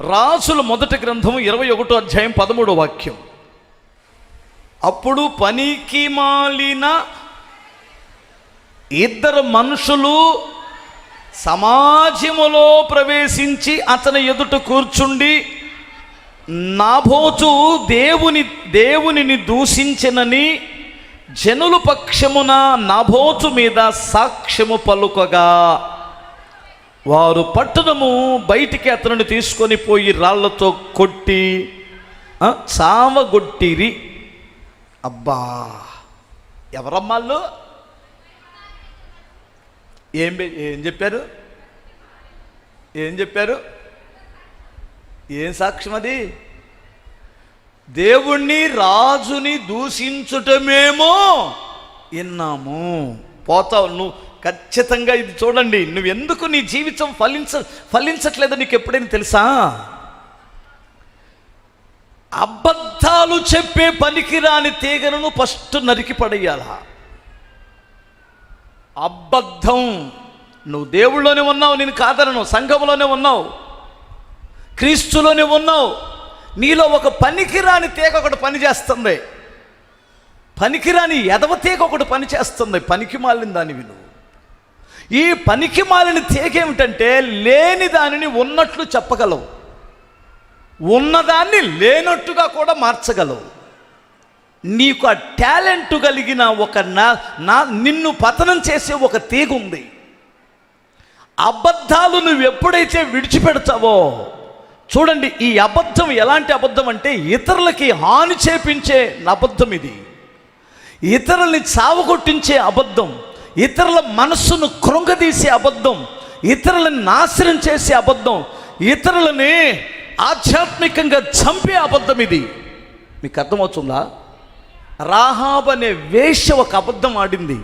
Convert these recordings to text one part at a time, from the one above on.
రాసుల మొదటి గ్రంథము ఇరవై ఒకటో అధ్యాయం పదమూడో వాక్యం. అప్పుడు పనికి మాలిన ఇద్దరు మనుషులు సమాజములో ప్రవేశించి అతని ఎదుట కూర్చుండి నాభోచు దేవుని దేవునిని దూషించనని జనుల పక్షమున నాభోచు మీద సాక్ష్యము పలుకగా. వారు పట్టణము బయటికి అతనిని తీసుకొని పోయి రాళ్ళతో కొట్టి చావగొట్టిరి అబ్బా ఎవరమ్మాళ్ళు? ఏం ఏం చెప్పారు? ఏం చెప్పారు? ఏం సాక్ష్యం అది? దేవుణ్ణి రాజుని దూషించుటమేమో విన్నాము పోతావు నువ్వు. ఖచ్చితంగా ఇది చూడండి నువ్వు ఎందుకు నీ జీవితం ఫలించ ఫలించట్లేదో నీకు ఎప్పుడైనా తెలుసా? అబద్ధాలు చెప్పే పనికిరాని తీగలను ఫస్ట్ నరికి పడేయాల. అబద్ధం నువ్వు దేవుళ్ళలోనే ఉన్నావు నేను కాదనను సంఘంలోనే ఉన్నావు క్రీస్తులోనే ఉన్నావు నీలో ఒక పనికిరాని తీగ ఒకటి పని చేస్తుంది పనికిరాని ఎదవ తీగ ఒకటి పని చేస్తుంది పనికి మాలిన దానివి నువ్వు. ఈ పనికి మాలిన తీగ ఏమిటంటే లేని దానిని ఉన్నట్లు చెప్పగలవు. ఉన్నదాన్ని లేనట్టుగా కూడా మార్చగలవు. నీకు ఆ టాలెంట్ కలిగిన ఒక నా నా నిన్ను పతనం చేసే ఒక తీగ ఉంది. అబద్ధాలు నువ్వు ఎప్పుడైతే విడిచిపెడతావో చూడండి ఈ అబద్ధం ఎలాంటి అబద్ధం అంటే ఇతరులకి హాని చేపించే అబద్ధం ఇది. ఇతరుల్ని చావగొట్టించే అబద్ధం. ఇతరుల మనస్సును కృంగదీసే అబద్ధం ఇతరులను నాశనం చేసే అబద్ధం ఇతరులని ఆధ్యాత్మికంగా చంపే అబద్ధం ఇది. మీకు అర్థమవుతుందా? రాహాబ్ అనే వేశ్య ఒక అబద్ధం ఆడింది.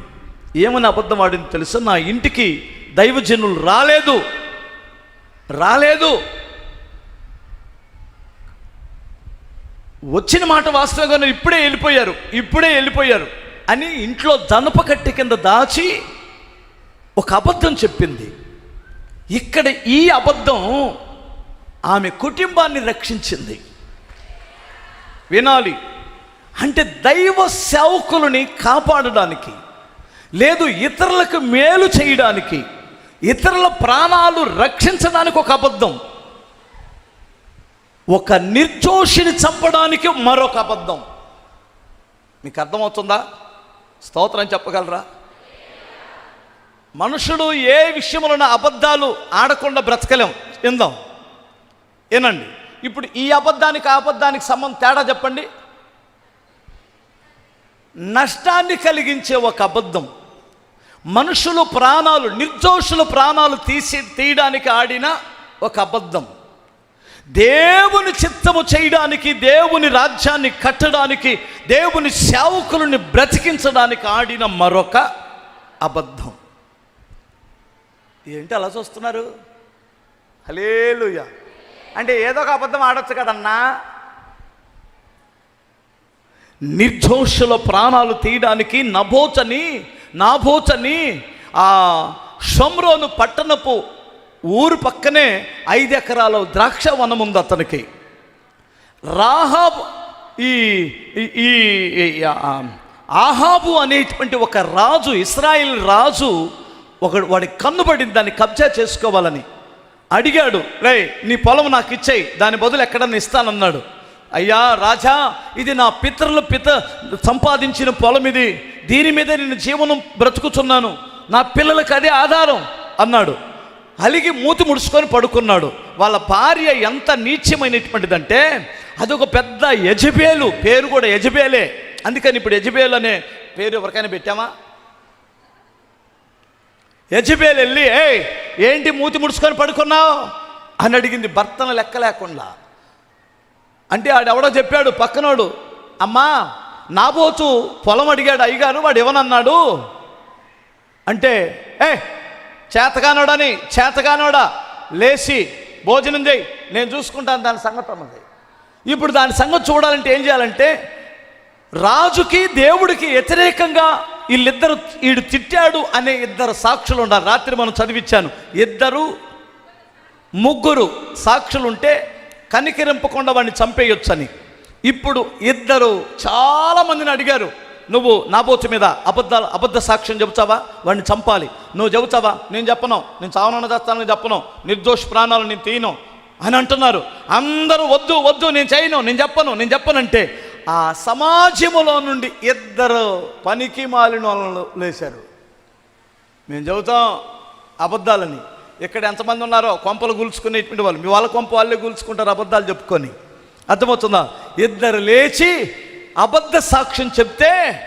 ఏమని అబద్ధం ఆడింది తెలుసా? నా ఇంటికి దైవజనులు రాలేదు. రాలేదు. వచ్చిన మాట వాస్తవంగా ఇప్పుడే వెళ్ళిపోయారు. ఇప్పుడే వెళ్ళిపోయారు. అని ఇంట్లో దనపకట్టి కింద దాచి ఒక అబద్ధం చెప్పింది. ఇక్కడ ఈ అబద్ధం ఆమె కుటుంబాన్ని రక్షించింది. వినాలి. అంటే దైవ సేవకులని కాపాడడానికి లేదు ఇతరులకు మేలు చేయడానికి ఇతరుల ప్రాణాలు రక్షించడానికి ఒక అబద్ధం. ఒక నిర్దోషిని చంపడానికి మరొక అబద్ధం. మీకు అర్థమవుతుందా? స్తోత్రం చెప్పగలరా? మనుషుడు ఏ విషయంలోన అబద్ధాలు ఆడకుండా బ్రతకలేం. ఇందాం ఏనండి ఇప్పుడు ఈ అబద్ధానికి అబద్ధానికి సంబంధం తేడా చెప్పండి. నష్టాన్ని కలిగించే ఒక అబద్ధం. మనుషులు ప్రాణాలు నిర్దోషుల ప్రాణాలు తీసి తీయడానికి ఆడిన ఒక అబద్ధం. దేవుని చిత్తము చేయడానికి దేవుని రాజ్యాన్ని కట్టడానికి దేవుని సేవకులని బ్రతికించడానికి ఆడిన మరొక అబద్ధం. ఏంటి అలా చూస్తున్నారు? హలేలుయ అంటే ఏదో ఒక అబద్ధం ఆడొచ్చు కదన్నా? నిర్దోషుల ప్రాణాలు తీయడానికి నభోచని నాభోచని ఆ షమ్రోను పట్టణపు ఊరు పక్కనే ఐదు ఎకరాల ద్రాక్ష వనం ఉంది అతనికి. రాహాబ్ ఈ ఈ- ఆహాబు అనేటువంటి ఒక రాజు ఇస్రాయిల్ రాజు ఒక వాడి కన్నుబడింది దాన్ని కబ్జా చేసుకోవాలని అడిగాడు రే నీ పొలం నాకు ఇచ్చేయి దాని బదులు ఎక్కడన్నా ఇస్తానన్నాడు. అయ్యా రాజా ఇది నా పితరులు పిత సంపాదించిన పొలం ఇది దీని మీద నేను జీవనం బ్రతుకుతున్నాను నా పిల్లలకు అదే ఆధారం అన్నాడు. అలిగి మూతి ముడుచుకొని పడుకున్నాడు. వాళ్ళ భార్య ఎంత నీచ్యమైనటువంటిదంటే అదొక పెద్ద యజబేలు పేరు కూడా యజబేలే. అందుకని ఇప్పుడు యజబేలు అనే పేరు ఎవరికైనా పెట్టామా? యజబేలు వెళ్ళి ఏయ్ ఏంటి మూతి ముడుచుకొని పడుకున్నావు? అని అడిగింది భర్తను లెక్క లేకుండా. అంటే ఆడెవడో చెప్పాడు పక్కనోడు అమ్మా నాబోతు పొలం అడిగాడు అయ్యగారు వాడు ఇవ్వనన్నాడు. అంటే ఏ చేతగానోడని చేతగానోడా? లేచి భోజనం చేయి. నేను చూసుకుంటాను దాని సంగతి అన్నది. ఇప్పుడు దాని సంగతి చూడాలంటే ఏం చేయాలంటే రాజుకి దేవుడికి వ్యతిరేకంగా వీళ్ళిద్దరు వీడు తిట్టాడు అనే ఇద్దరు సాక్షులు ఉన్నారు రాత్రి మనం చదివించాను ఇద్దరు ముగ్గురు సాక్షులు ఉంటే కనికరింపకుండా వాడిని చంపేయొచ్చని. ఇప్పుడు ఇద్దరు చాలామందిని అడిగారు. నువ్వు నాబోతు మీద అబద్ధాలు అబద్ధ సాక్ష్యం చెబుతావా? వాడిని చంపాలి. నువ్వు చెబుతావా? నేను చెప్పను. నేను చావనన్న చేస్తానని చెప్పను. నిర్దోష ప్రాణాలు నేను తీయను అని అంటున్నారు. అందరూ వద్దు వద్దు నేను చేయను నేను చెప్పను నేను చెప్పనంటే ఆ సమాజములో నుండి ఇద్దరు పనికి మాలిన వాళ్ళు లేచారు మేము చెబుతాం అబద్ధాలని. ఇక్కడ ఎంతమంది ఉన్నారో కొంపలు గుల్చుకునేటువంటి వాళ్ళు. మీ వాళ్ళ కొంప వాళ్ళే గుల్చుకుంటారు అబద్ధాలు చెప్పుకొని. అర్థమవుతుందా? ఇద్దరు లేచి అబద్ధ సాక్ష్యం చెప్తే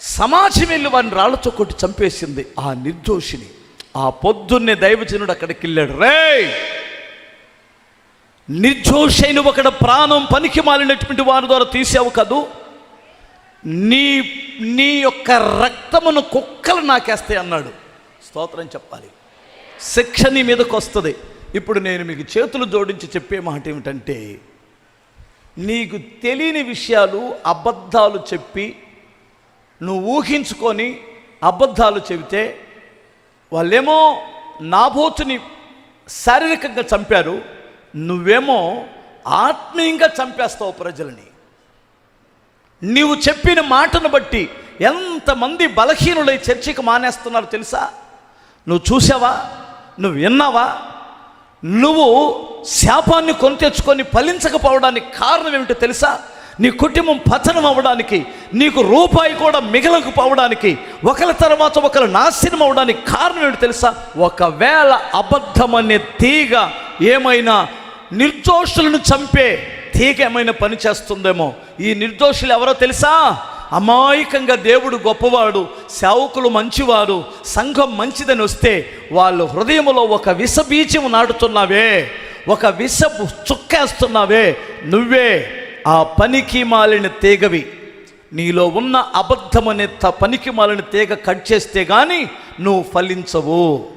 సమాజం వెళ్ళి వారిని రాళ్ళతో కొట్టి చంపేసింది ఆ నిర్దోషిని. ఆ పొద్దున్నే దైవజనుడు అక్కడికి వెళ్ళాడు రే నిర్దోషైన ఒకడ ప్రాణం పనికి మాలినటువంటి వారి ద్వారా తీసావు కదూ? నీ నీ యొక్క రక్తమును కుక్కలు నాకేస్తాయి అన్నాడు. స్తోత్రం చెప్పాలి. శిక్ష నీ మీదకు వస్తుంది ఇప్పుడు నేను మీకు చేతులు జోడించి చెప్పే మాట ఏమిటంటే నీకు తెలియని విషయాలు అబద్ధాలు చెప్పి నువ్వు ఊహించుకొని అబద్ధాలు చెబితే వాళ్ళేమో నాబోతుని శారీరకంగా చంపారు నువ్వేమో ఆత్మీయంగా చంపేస్తావు ప్రజలని. నీవు చెప్పిన మాటను బట్టి ఎంతమంది బలహీనులై చర్చికి మానేస్తున్నారో తెలుసా? నువ్వు చూసావా నువ్వు విన్నావా? నువ్వు శాపాన్ని కొని తెచ్చుకొని ఫలించకపోవడానికి కారణం ఏమిటో తెలుసా? నీ కుటుంబం పతనం అవ్వడానికి నీకు రూపాయి కూడా మిగలకపోవడానికి ఒకరి తర్వాత ఒకరు నాశనం అవ్వడానికి కారణం ఏమిటి తెలుసా? ఒకవేళ అబద్ధం అనే తీగ ఏమైనా నిర్దోషులను చంపే తీగ ఏమైనా పని చేస్తుందేమో ఈ నిర్దోషులు ఎవరో తెలుసా? అమాయకంగా దేవుడు గొప్పవాడు సేవకులు మంచివారు సంఘం మంచిదని వస్తే వాళ్ళు హృదయంలో ఒక విషబీజం నాటుతున్నావే ఒక విషపు చుక్కేస్తున్నావే నువ్వే ఆ పనికి మాలిన తీగవి. నీలో ఉన్న అబద్ధమనే త పనికి మాలిన తీగ కట్ చేస్తే కానీ నువ్వు ఫలించవు.